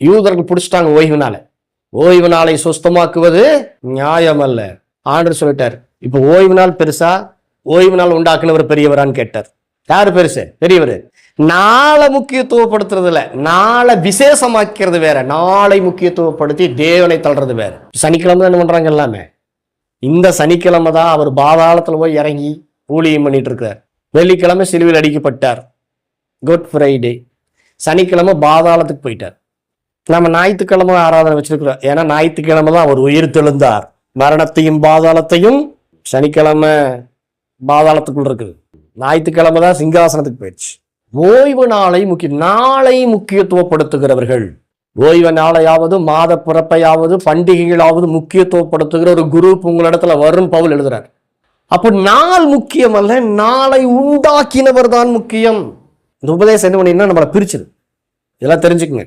யூதர்கள் பிடிச்சிட்டாங்க ஓய்வு நாளை ஓய்வு நாளை சுஸ்தமாக்குவது நியாயம் அல்ல ஆண்டர் சொல்லிட்டார் இப்போ ஓய்வு நாள் பெருசா? ஓய்வு நாள் உண்டாக்குனவர் பெரியவரான்னு கேட்டார். யாரு பெருசு? பெரியவர். நாளை முக்கியத்துவப்படுத்துறது இல்ல நாளை விசேஷமாக்கிறது வேற. நாளை முக்கியத்துவப்படுத்தி தேவனை தள்ளுறது வேற. சனிக்கிழமை தான் என்ன பண்றாங்க எல்லாமே? இந்த சனிக்கிழமை தான் அவர் பாதாளத்துல போய் இறங்கி ஊழியம் பண்ணிட்டு இருக்கார். வெள்ளிக்கிழமை சிலுவில் அடிக்கப்பட்டார். Good Friday. சனிக்கிழமை பாதாளத்துக்கு போயிட்டார். நம்ம ஞாயிற்றுக்கிழமை ஆராதனை வச்சிருக்கிறோம். ஏன்னா ஞாயிற்றுக்கிழமை தான் அவர் உயிர் தெழுந்தார். மரணத்தையும் பாதாளத்தையும் சனிக்கிழமை பாதாளத்துக்குள்ள இருக்குது. ஞாயிற்றுக்கிழமை தான் சிங்காசனத்துக்கு போயிடுச்சு. ஓய்வு நாளை முக்கிய நாளை முக்கியத்துவப்படுத்துகிறவர்கள். ஓய்வு நாளையாவது மாத பிறப்பையாவது பண்டிகைகளாவது முக்கியத்துவப்படுத்துகிற ஒரு குரூப் உங்களிடத்துல வரும் பவுல் எழுதுறார். அப்போ நாள் முக்கியம் அல்ல நாளை உண்டாக்கினவர் தான் முக்கியம். இந்த உபதேசம் என்ன பண்ணினா நம்மளை பிரிச்சுது? இதெல்லாம் தெரிஞ்சுக்குங்க.